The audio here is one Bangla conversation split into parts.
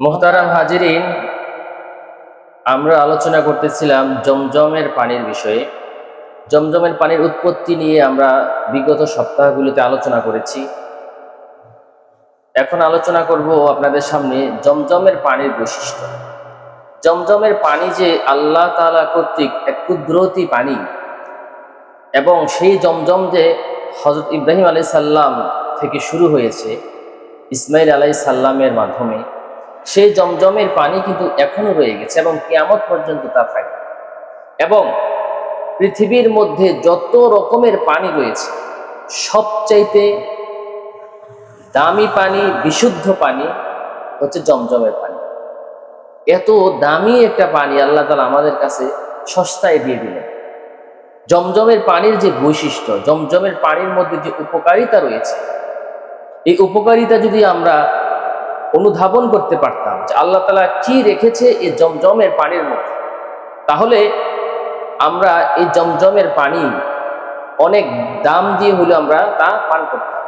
মোহতারাম হাজিরিন, আমরা আলোচনা করতেছিলাম জমজমের পানির বিষয়ে। জমজমের পানির উৎপত্তি নিয়ে আমরা বিগত সপ্তাহগুলিতে আলোচনা করেছি। এখন আলোচনা করব আপনাদের সামনে জমজমের পানির বৈশিষ্ট্য। জমজমের পানি যে আল্লাহ তাআলা কর্তৃক এক কুদরতি পানি, এবং সেই জমজম যে হজরত ইব্রাহিম আলাই সাল্লাম থেকে শুরু হয়েছে ইসমাইল আলাই সাল্লামের মাধ্যমে সেই জমজমের পানি কিন্তু এখনও রয়ে গেছে এবং কেয়ামত পর্যন্ত তা থাকবে। এবং পৃথিবীর মধ্যে যত রকমের পানি রয়েছে, সবচাইতে দামি পানি, বিশুদ্ধ পানি হচ্ছে জমজমের পানি। এত দামি একটা পানি আল্লাহ তালা আমাদের কাছে সস্তায় দিয়ে দিলেন। জমজমের পানির যে বৈশিষ্ট্য, জমজমের পানির মধ্যে যে উপকারিতা রয়েছে, এই উপকারিতা যদি আমরা অনুধাবন করতে পারতাম যে আল্লাহ তালা কি রেখেছে এই জমজমের পানির মধ্যে। তাহলে আমরা এই জমজমের পানি অনেক দাম দিয়ে হলে আমরা তা পান করতাম।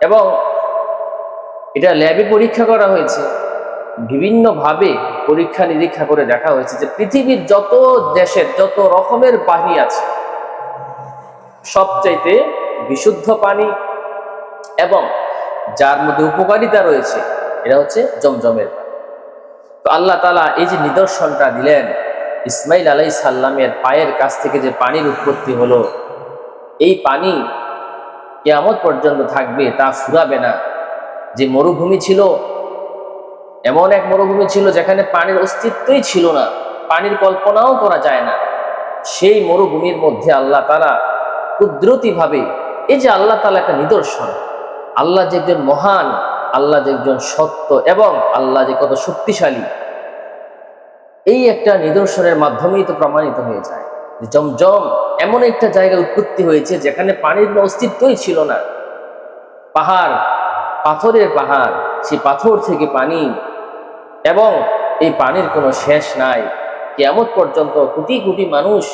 এবং এটা ল্যাবে পরীক্ষা করা হয়েছে। বিভিন্নভাবে পরীক্ষা নিরীক্ষা করে দেখা হয়েছে যে পৃথিবীর যত দেশের যত রকমের পানি আছে, সবচাইতে বিশুদ্ধ পানি এবং যার মধ্যে উপকারিতা রয়েছে এটা হচ্ছে জমজমের পানি। তো আল্লাহ তালা এই যে নিদর্শনটা দিলেন, ইসমাইল আলাই সাল্লামের পায়ের কাছ থেকে যে পানির উৎপত্তি হলো, এই পানি কেয়ামত পর্যন্ত থাকবে তা ফুরাবে না। যে মরুভূমি ছিল, এমন এক মরুভূমি ছিল যেখানে পানির অস্তিত্বই ছিল না, পানির কল্পনাও করা যায় না। সেই মরুভূমির মধ্যে আল্লাহ তালা কুদরতিভাবে, এই যে আল্লাহ তালা একটা নিদর্শন, আল্লাহ যে একজন মহান আল্লাহ যে একজন সত্য এবং আল্লাহ যে কত শক্তিশালী, এই একটা নিদর্শনের মাধ্যমেই তো প্রমাণিত হয়ে যায় জমজম এমন একটা জায়গায় উৎপত্তি হয়েছে যেখানে পানির কোনো অস্তিত্বই ছিল না। পাহাড়, পাথরের পাহাড়, সেই পাথর থেকে পানি এবং এই পানির কোনো শেষ নাই। কেমন পর্যন্ত কোটি কোটি মানুষ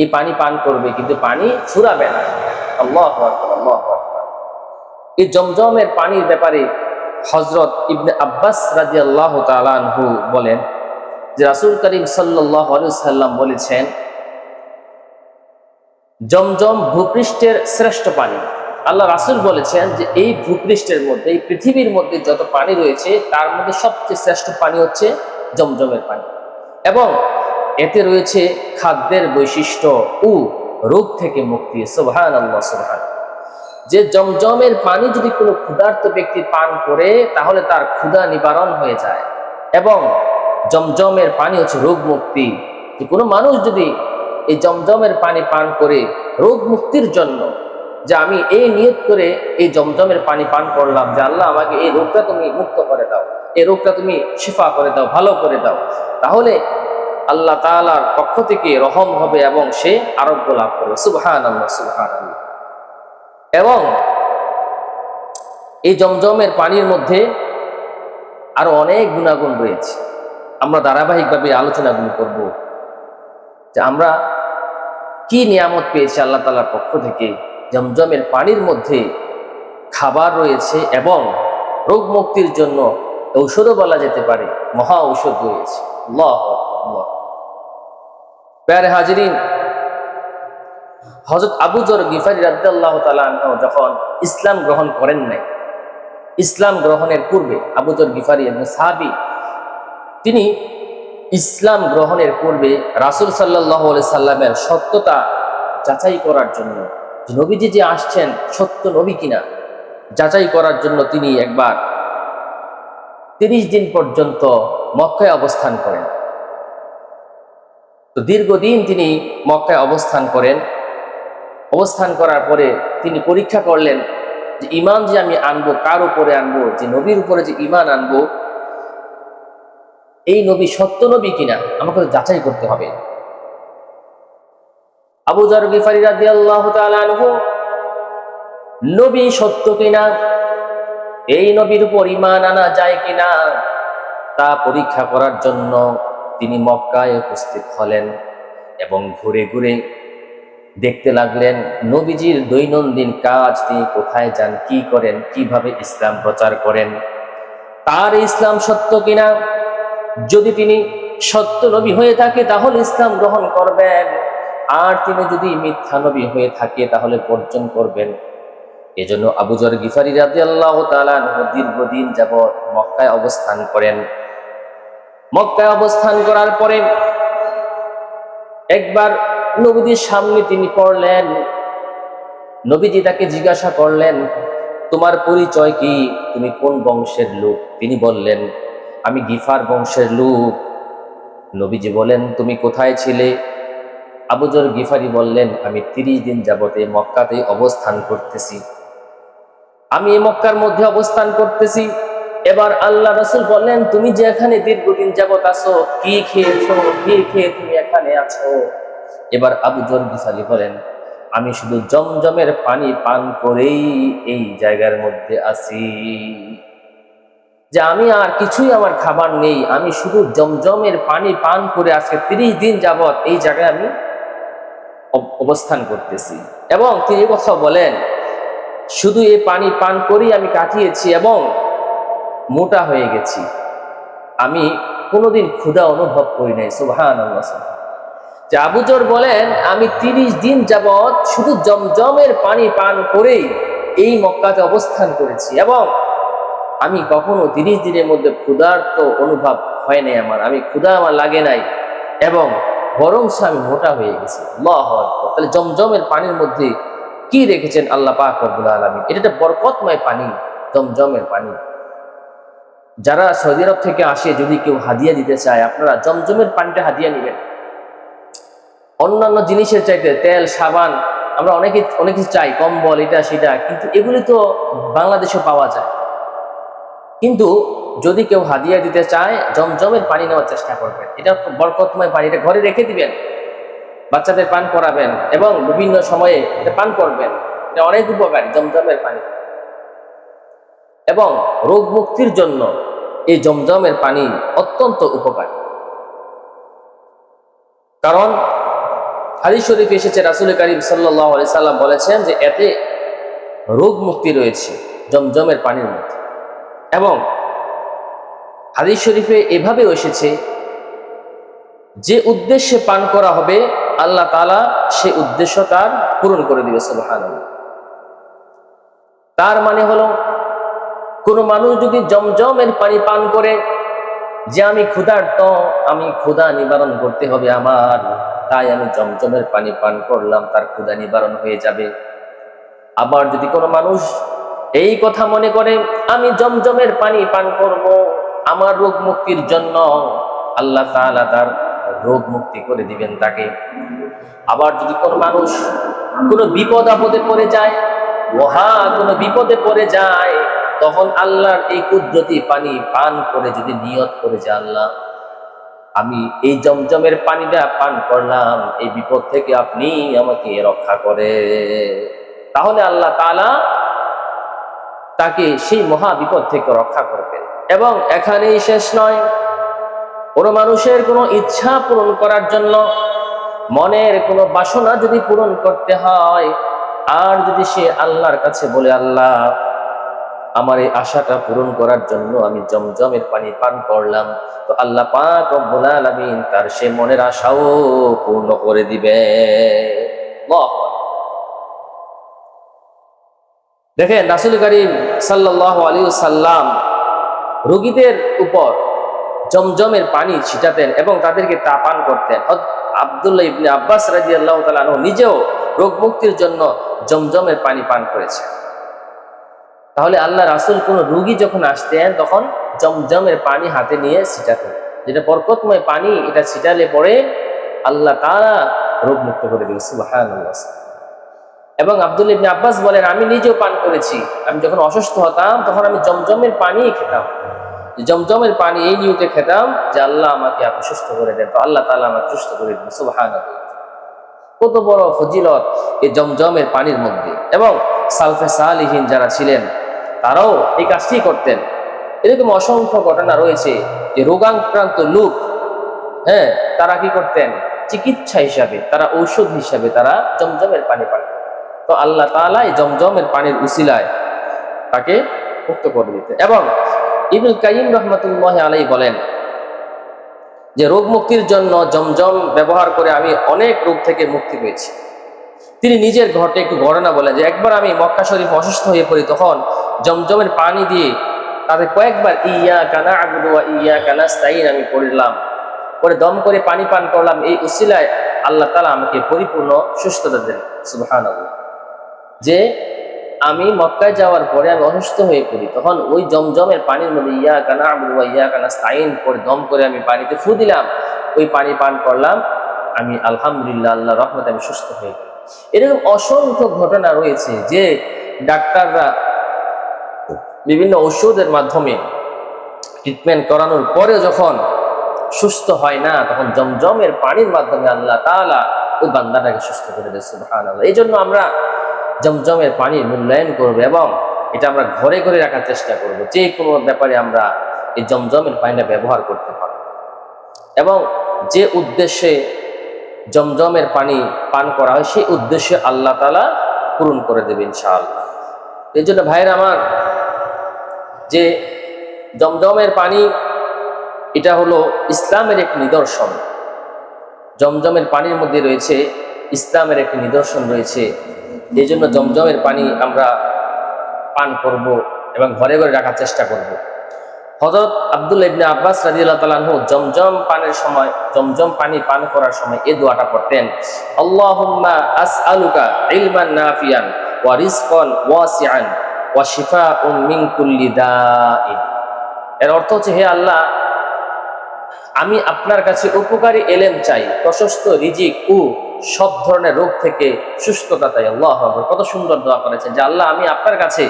এই পানি পান করবে, কিন্তু পানি ফুরাবে না। আল্লাহ আল্লাহ। এই জমজমের পানির ব্যাপারে হজরত ইবনে আব্বাস রাজি আল্লাহ তালানহু বলেন যে রাসুল করিম সাল্লাম বলেছেন, জমজম ভূপৃষ্ঠের শ্রেষ্ঠ পানি। আল্লাহ রাসুল বলেছেন যে এই ভূপৃষ্ঠের মধ্যে, এই পৃথিবীর মধ্যে যত পানি রয়েছে, তার মধ্যে সবচেয়ে শ্রেষ্ঠ পানি হচ্ছে জমজমের পানি। এবং এতে রয়েছে খাদ্যের বৈশিষ্ট্য ও রোগ থেকে মুক্তি। সোহান আল্লাহ সোহান যে জমজমের পানি যদি কোনো ক্ষুধার্ত ব্যক্তি পান করে, তাহলে তার ক্ষুধা নিবারণ হয়ে যায়। এবং জমজমের পানি হচ্ছে রোগ মুক্তি যে কোনো মানুষ যদি এই জমজমের পানি পান করে রোগ মুক্তির জন্য, যে আমি এই নিয়ত করে এই জমজমের পানি পান করলাম, যে আল্লাহ আমাকে এই রোগটা তুমি মুক্ত করে দাও, এই রোগটা তুমি শিফা করে দাও, ভালো করে দাও, তাহলে আল্লাহ তাআলার পক্ষ থেকে রহম হবে এবং সে আরোগ্য লাভ করবে। সুবহান আল্লাহ সুবহান আল্লাহ এবং এই জমজমের পানির মধ্যে আরও অনেক গুণাগুণ রয়েছে। আমরা ধারাবাহিকভাবে আলোচনাগুলো করব যে আমরা কি নিয়ামত পেয়েছি আল্লাহ তালার পক্ষ থেকে, জমজমের পানির মধ্যে খাবার রয়েছে এবং রোগ মুক্তির জন্য ঔষধও বলা যেতে পারে, মহা ঔষধ রয়েছে। প্যারে হাজিরিন হজরত আবু জর গিফারি রাদ্দাল্লাহ তালাহ যখন ইসলাম গ্রহণ করেন নাই, ইসলাম গ্রহণের পূর্বে আবু জর গিফারি সাহাবি, তিনি ইসলাম গ্রহণের পূর্বে রাসুল সাল্লাহ সাল্লামের সত্যতা যাচাই করার জন্য নবীজি যে আসছেন সত্য নবী কিনা, যাচাই করার জন্য তিনি একবার তিরিশ দিন পর্যন্ত মক্কায় অবস্থান করেন। তো দীর্ঘদিন তিনি মক্কায় অবস্থান করেন। অবস্থান করার পরে তিনি পরীক্ষা করলেন যে ইমান যে আমি আনব, কার উপরে আনব, যে নবীর উপরে যে ইমান আনব, এই নবী সত্য নবী কিনা, আমাকে যাচাই করতে হবে। আবু জার গিফারি আনহু, নবী সত্য কিনা, এই নবীর উপর ইমান আনা যায় কিনা, তা পরীক্ষা করার জন্য তিনি মক্কায় উপস্থিত হলেন এবং ঘুরে ঘুরে দেখতে লাগলেন, নবীজির দৈনন্দিন কাজ তিনি কোথায় যান, কি করেন, কীভাবে ইসলাম প্রচার করেন। তার ইসলাম সত্য কিনা? যদি তিনি সত্য নবী হয়ে থাকে, তাহলে ইসলাম গ্রহণ করবেন। আর তিনি যদি মিথ্যা নবী হয়ে থাকে, তাহলে বর্জন করবেন। এজন্য আবুজর গিফারি রাজি আল্লাহ দীর্ঘদিন যাবৎ মক্কায় অবস্থান করেন। মক্কায় অবস্থান করার পরে একবার নবীজির সামনে তিনি পড়লেন। নবীজি তাকে জিজ্ঞাসা করলেন, তোমার পরিচয় কি? তুমি কোন বংশের লোক? তিনি বললেন, আমি গিফার বংশের লোক। নবীজি বলেন, তুমি কোথায় ছিলে? আবুজর গিফারি বললেন, আমি তিরিশ দিন যাবতে মক্কাতে অবস্থান করতেছি। আমি এই মক্কার মধ্যে অবস্থান করতেছি। এবার আল্লাহ রসুল বললেন, তুমি যে এখানে দীর্ঘদিন যাবত আছো, কি খেয়েছো, কি খেয়ে তুমি এখানে আছো? এবার আবু জর গিফারি বলেন, আমি শুধু জমজমের পানি পান করেই এই জায়গার মধ্যে আছি। যে আমি আর কিছুই আমার খাবার নেই, আমি শুধু জমজমের পানি পান করে আজকে তিরিশ দিন যাবৎ এই জায়গায় আমি অব- অবস্থান করতেছি। এবং তিনি কথা বলেন, শুধু এই পানি পান করেই আমি কাটিয়েছি এবং মোটা হয়ে গেছি। আমি কোনোদিন ক্ষুধা অনুভব করি নাই সুবহান আবুজর বলেন, আমি তিরিশ দিন যাবৎ শুধু জমজমের পানি পান করেই এই মক্কাতে অবস্থান করেছি এবং আমি কখনো তিরিশ দিনের মধ্যে ক্ষুধার্ত অনুভব হয় নাই আমার। আমি ক্ষুধা আমার লাগে নাই এবং বরং আমি মোটা হয়ে গেছি। তাহলে জমজমের পানির মধ্যে কি রেখেছেন আল্লাহ পাক রব্বুল আলামিন? এটা একটা বরকতময় পানি, জমজমের পানি। যারা সৌদি আরব থেকে আসে, যদি কেউ হাদিয়া দিতে চায়, আপনারা জমজমের পানিটা হাদিয়া নেবেন। অন্যান্য জিনিসের চাইতে তেল, সাবান, আমরা অনেকে, অনেক কিছু চাই, কম্বল, এটা, সেটা, কিন্তু এগুলি তো বাংলাদেশে পাওয়া যায়। কিন্তু যদি কেউ হাদিয়া দিতে চায়, জমজমের পানি নেওয়ার চেষ্টা করবেন। এটা বরকতময় পানি, এটা ঘরে রেখে দিবেন। বাচ্চাদের পান করাবেন এবং বিভিন্ন সময়ে এটা পান করবেন। এটা অনেক উপকারী, জমজমের পানি। এবং রোগ মুক্তির জন্য এই জমজমের পানি অত্যন্ত উপকারী। কারণ হাদিস শরীফ এসেছে, রাসুল করিম সাল্লাহ সাল্লাম বলেছেন যে এতে রোগ মুক্তি রয়েছে, জমজমের পানির মধ্যে। এবং হাদিস শরীফে এভাবেও এসেছে, যে উদ্দেশ্যে পান করা হবে, আল্লাহ তালা সে উদ্দেশ্য তার পূরণ করে দিবে সুবহান তার মানে হলো, কোনো মানুষ যদি জমজমের পানি পান করে যে আমি ক্ষুধার ক্ষুধার্ত, আমি ক্ষুধা নিবারণ করতে হবে আমার। তাই আমি জমজমের পানি পান করলাম, তার ক্ষুধা নিবারণ হয়ে যাবে। আবার যদি কোনো মানুষ এই কথা মনে করে, আমি জমজমের পানি পান করব আমার রোগ মুক্তির জন্য, আল্লাহ তাআলা তার রোগ মুক্তি করে দিবেন তাকে। আবার যদি কোনো মানুষ কোনো বিপদ আপদে পড়ে যায়, মহা কোনো বিপদে পড়ে যায় তখন আল্লাহর এই কুদরতি পানি পান করে যদি নিয়ত করে যে আল্লাহ, আমি এই জমজমের পানিটা পান করলাম, এই বিপদ থেকে আপনি আমাকে রক্ষা করে তাহলে আল্লাহ তাআলা তাকে সেই মহা বিপদ থেকে রক্ষা করবেন। এবং এখানেই শেষ নয়, কোনো মানুষের কোনো ইচ্ছা পূরণ করার জন্য মনের কোনো বাসনা যদি পূরণ করতে হয়, আর যদি সে আল্লাহর কাছে বলে, আল্লাহ আমার এই আশাটা পূরণ করার জন্য আমি জমজমের পানি পান করলাম। তো আল্লাহ পাক রব্বুল আলামিন তার সে মনের আশাও পূর্ণ করে দিবে। দেখেন, রাসুল করিম সাল্লাহ আলী সাল্লাম রোগীদের উপর জমজমের পানি ছিটাতেন এবং তাদেরকে তা পান করতেন। আবদুল্লাহ ইবনে আব্বাস রাজি আল্লাহ তালু নিজেও রোগ মুক্তির জন্য জমজমের পানি পান করেছেন। তাহলে আল্লাহ রাসুল কোনো রুগী যখন আসতেন, তখন জমজমের পানি হাতে নিয়ে ছিটাতেন। যেটা বরকতময় পানি, এটা ছিটালে পরে আল্লাহ তারা রোগ মুক্ত করে দিল সুবহানাল্লাহ। এবং আব্দুল ইবনে আব্বাস বলেন, আমি নিজেও পান করেছি। আমি যখন অসুস্থ হতাম, তখন আমি জমজমের পানি খেতাম। জমজমের পানি এই নিয়তে খেতাম যে আল্লাহ আমাকে আপনি সুস্থ করে দেন। তো আল্লাহ তালা আমাকে সুস্থ করে দিন সুবহান কত বড় ফজিলত এই জমজমের পানির মধ্যে। এবং সালফে সালিহীন যারা ছিলেন তারাও এই কাজটি করতেন। এরকম অসংখ্য ঘটনা রয়েছে যে রোগাক্রান্ত লোক হ্যাঁ তারা কি করতেন? চিকিৎসা হিসাবে, তারা ঔষধ হিসাবে তারা জমজমের পানি পান। তো আল্লাহ তাআলা এই জমজমের পানির উসিলায় তাকে মুক্ত করে দিতে এবং ইবুল কাইম রহমতুল্লাহ আলাই বলেন যে, রোগ মুক্তির জন্য জমজম ব্যবহার করে আমি অনেক রোগ থেকে মুক্তি পেয়েছি। তিনি নিজের ঘটে একটু ঘটনা বলেন যে, একবার আমি মক্কা শরীফ অসুস্থ হয়ে পড়ি তখন জমজমের পানি দিয়ে তাতে কয়েকবার ইয়া কানা আগুয়া ইয়া কানা স্তাইন আমি পড়লাম। পরে দম করে পানি পান করলাম। এই উসিলায় আল্লাহ তালা আমাকে পরিপূর্ণ সুস্থতা দেন। সুবহান যে আমি মক্কায় যাওয়ার পরে আমি অসুস্থ হয়ে পড়ি, তখন ওই জমজমের পানির মধ্যে ইয়া কানা আবুয়া ইয়া কানা স্তাইন করে দম করে আমি পানিতে ফু দিলাম। ওই পানি পান করলাম। আমি আলহামদুলিল্লাহ আল্লাহ রহমত আমি সুস্থ হয়ে গেলাম। এরকম অসংখ্য ঘটনা রয়েছে যে ডাক্তাররা বিভিন্ন ওষুধের মাধ্যমে ট্রিটমেন্ট করানোর পরে যখন সুস্থ হয় না, তখন জমজমের পানির মাধ্যমে আল্লাহ তাআলা ওই বান্দাটাকে সুস্থ করে দেয়, সুবহানাল্লাহ। এই জন্য আমরা জমজমের পানির মূল্যায়ন করব এবং এটা আমরা ঘরে ঘরে রাখার চেষ্টা করব। যে কোনো ব্যাপারে আমরা এই জমজমের পানিটা ব্যবহার করতে পারব। এবং যে উদ্দেশ্যে জমজমের পানি পান করা হয়, সেই উদ্দেশ্যে আল্লাহ তালা পূরণ করে দেবে ইনশাআল্লাহ। এই জন্য ভাইয়ের আমার যে জমজমের পানি, এটা হলো ইসলামের এক নিদর্শন। জমজমের পানির মধ্যে রয়েছে ইসলামের একটি নিদর্শন রয়েছে। এই জন্য জমজমের পানি আমরা পান করব এবং ঘরে ঘরে রাখার চেষ্টা করব। হজরত আব্দুল ইবনে আব্বাস রাদিয়াল্লাহু তাআলাহু জমজম পানের সময়, জমজম পানি পান করার সময় এই দোয়াটা পড়তেন, আল্লাহুম্মা আসআলুকা ইলমান নাফিয়ান ওয়া রিজকান ওয়াসিআন ওয়া শিফাউম মিন দাইন এর অর্থ হচ্ছে, হে আল্লাহ, আমি আপনার কাছে উপকারী এলেম চাই, প্রশস্ত রিজিক ও সব ধরনের রোগ থেকে সুস্থতা চাই। আল্লাহ কত সুন্দর দোয়া করেছেন যে, আল্লাহ, আমি আপনার কাছে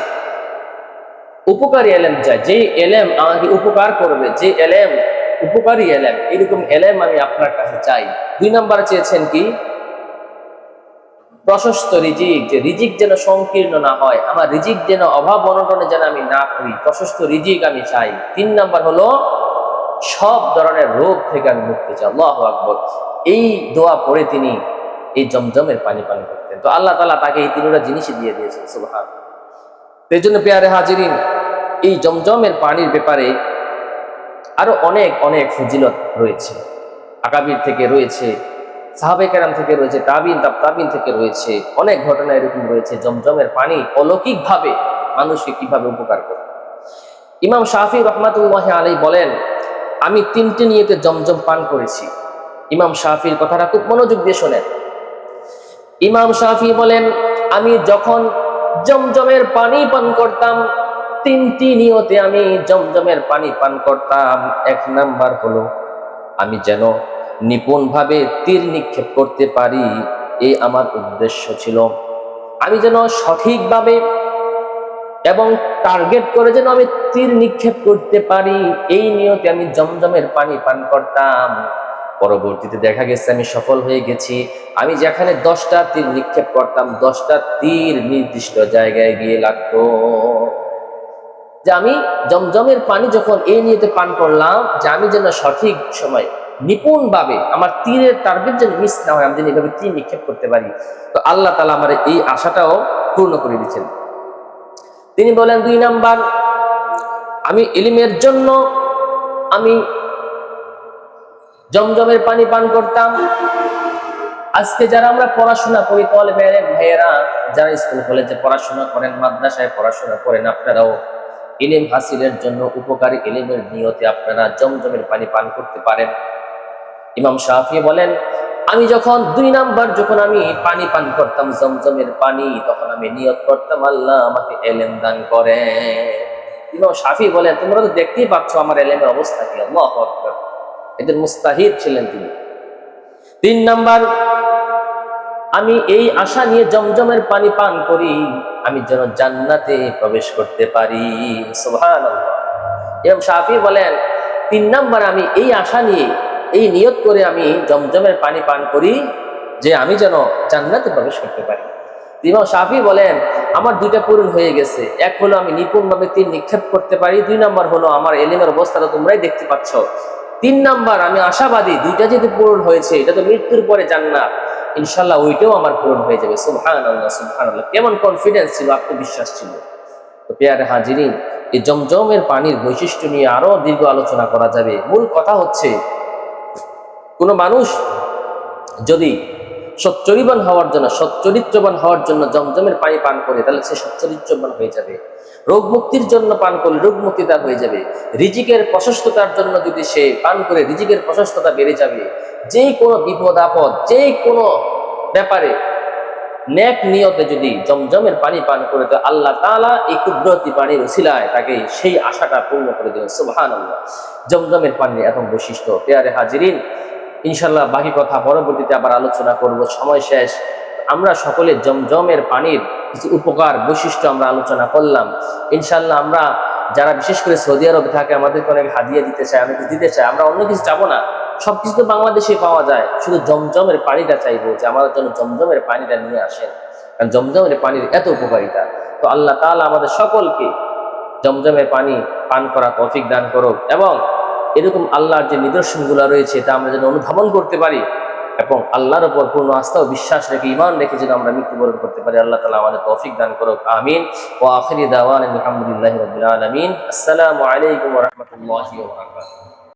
উপকারী এলেম চাই। যে এলেম আমাকে উপকার করবে, যে এলেম, উপকারী এলেম, এরকম এলেম আমি আপনার কাছে চাই। দুই নম্বরে চেয়েছেন কি? প্রশস্ত রিজিক, যে রিজিক যেন সংকীর্ণ না হয়, আমার রিজিক যেন অভাব অনটনে যেন আমি না করি, প্রশস্ত রিজিক আমি চাই। তিন নাম্বার হলো, সব ধরনের রোগ থেকে আমি মুক্তি চাই। আল্লাহ আকবর। এই দোয়া পড়ে তিনি এই জমজমের পানি পান করতেন। তো আল্লাহ তালা তাকে এই তিনটা জিনিসই দিয়ে দিয়েছেন সুবহান এই জন্য পেয়ারে হাজিরিন, এই জমজমের পানির ব্যাপারে আরও অনেক অনেক ফজিলত রয়েছে। আকাবির থেকে রয়েছে সাহাবে কেরাম থেকে রয়েছে, তাবিন, তাব, তাবিন থেকে রয়েছে, অনেক ঘটনা এরকম রয়েছে, জমজমের পানি অলৌকিকভাবে মানুষকে কীভাবে উপকার করে ইমাম শাহি রহমাতুল্লাহ আলী বলেন, আমি তিনটি নিয়েতে জমজম পান করেছি। ইমাম শাফির কথাটা খুব মনোযোগ দিয়ে শোনেন। ইমাম শাফি বলেন, আমি যখন জমজমের পানি পান করতাম, তিনটি নিয়তে আমি জমজমের পানি পান করতাম, এক নাম্বার হলো আমি যেন নিপুণভাবে তীর নিক্ষেপ করতে পারি, এই আমার উদ্দেশ্য ছিল। আমি যেন সঠিকভাবে এবং টার্গেট করে যেন আমি তীর নিক্ষেপ করতে পারি, এই নিয়তে আমি জমজমের পানি পান করতাম। পরবর্তীতে দেখা গেছে, আমি সফল হয়ে গেছি। আমি যেখানে দশটা তীর নিক্ষেপ করতাম, দশটা তীর নির্দিষ্ট জায়গায় গিয়ে লাগতো। যে আমি জমজমের পানি যখন এই নিয়েতে পান করলাম, যে আমি যেন সঠিক সময় নিপুণ ভাবে আমার তীরের টার্গেট যেন মিস না হয়, আমি যেন এইভাবে তীর নিক্ষেপ করতে পারি। তো আল্লাহ তালা আমার এই আশাটাও পূর্ণ করে দিচ্ছেন তিনি বলেন, দুই নাম্বার, আমি এলিমের জন্য আমি জমজমের পানি পান করতাম। আজকে যারা আমরা পড়াশোনা করি তলে ভাইয়েরা যারা স্কুল কলেজে পড়াশোনা করেন, মাদ্রাসায় পড়াশোনা করেন, আপনারাও ইলিম হাসিলের জন্য উপকারী ইলিমের নিয়তে আপনারা জমজমের পানি পান করতে পারেন। ইমাম শাহি বলেন, আমি যখন দুই নাম্বার যখন আমি পানি পান করতাম, জমজমের পানি, তখন আমি নিয়ত করতাম, আল্লাহ আমাকে এলেম দান করে ইমাম শাফি বলেন, তোমরা তো দেখতেই পাচ্ছ আমার এলেমের অবস্থা কি, আল্লাহ এদের মুস্তাহিদ ছিলেন তিনি। তিন নাম্বার, আমি এই আশা নিয়ে জমজমের পানি পান করি, আমি যেন জান্নাতে প্রবেশ করতে পারি। সুবহান এম শাফি বলেন, তিন নাম্বার, আমি এই আশা নিয়ে এই নিয়ত করে আমি জমজমের পানি পান করি যে আমি যেন জান্নাতে প্রবেশ করতে পারি। ইমাম শাফি বলেন, আমার দুইটা পূরণ হয়ে গেছে। এক হলো আমি নিপুণভাবে তীর নিক্ষেপ করতে পারি। দুই নাম্বার হলো আমার এলিমের অবস্থাটা তোমরাই দেখতে পাচ্ছ। তিন নাম্বার, আমি আশাবাদী দুইটা যদি পূরণ হয়েছে, এটা তো মৃত্যুর পরে জান্নাত। ইনশাল্লাহ ওইটাও আমার পূরণ হয়ে যাবে। সুবহান আল্লাহ আল্লাহ কেমন কনফিডেন্স ছিল, আত্মবিশ্বাস ছিল। তো পেয়ারে হাজিরিন, এই জমজমের পানির বৈশিষ্ট্য নিয়ে আরও দীর্ঘ আলোচনা করা যাবে। মূল কথা হচ্ছে কোনো মানুষ যদি সচ্চরিবান হওয়ার জন্য, সচ্চরিত্রবান হওয়ার জন্য জমজমের পানি পান করে, তাহলে সে সচ্চরিত্রবান হয়ে যাবে। রোগ মুক্তির জন্য পান করলে রোগ মুক্তি তার হয়ে যাবে। রিজিকের প্রশস্ততার জন্য যদি সে পান করে, রিজিকের প্রশস্ততা বেড়ে যাবে। যে কোনো বিপদ, আপদ, যে কোনো ব্যাপারে ন্যাক নিয়তে যদি জমজমের পানি পান করে, তো আল্লাহ তাআলা এই কুদরতি পানির উসিলায় তাকে সেই আশাটা পূর্ণ করে দেবেন আল্লাহ জমজমের পানির এত বৈশিষ্ট্য। পেয়ারে হাজিরিন ইনশাল্লাহ বাকি কথা পরবর্তীতে আবার আলোচনা করব। সময় শেষ। আমরা সকলে জমজমের পানির কিছু উপকার, বৈশিষ্ট্য আমরা আলোচনা করলাম। ইনশাল্লাহ আমরা যারা বিশেষ করে সৌদি আরবে থাকে, আমাদেরকে অনেক হাদিয়া দিতে চায়, অনেক দিতে চায়। আমরা অন্য কিছু চাবো না। সব কিছু তো বাংলাদেশে পাওয়া যায়। শুধু জমজমের পানিটা চাইব যে আমাদের জন্য জমজমের পানিটা নিয়ে আসেন। কারণ জমজমের পানির এত উপকারিতা। তো আল্লাহ তালা আমাদের সকলকে জমজমের পানি পান করা তৌফিক দান করুক এবং এরকম আল্লাহর যে নিদর্শনগুলো রয়েছে, তা আমরা যেন অনুধাবন করতে পারি এবং আল্লাহর ওপর পূর্ণ আস্থা ও বিশ্বাস রেখে ইমান রেখে যেন আমরা মৃত্যুবরণ করতে পারি। আল্লাহ তালা আমাদের তৌফিক দান করুক। আমিন। ও আখিরি দাওয়ান আলহামদুলিল্লাহ আসসালামু আলাইকুম রহমতুল্লাহ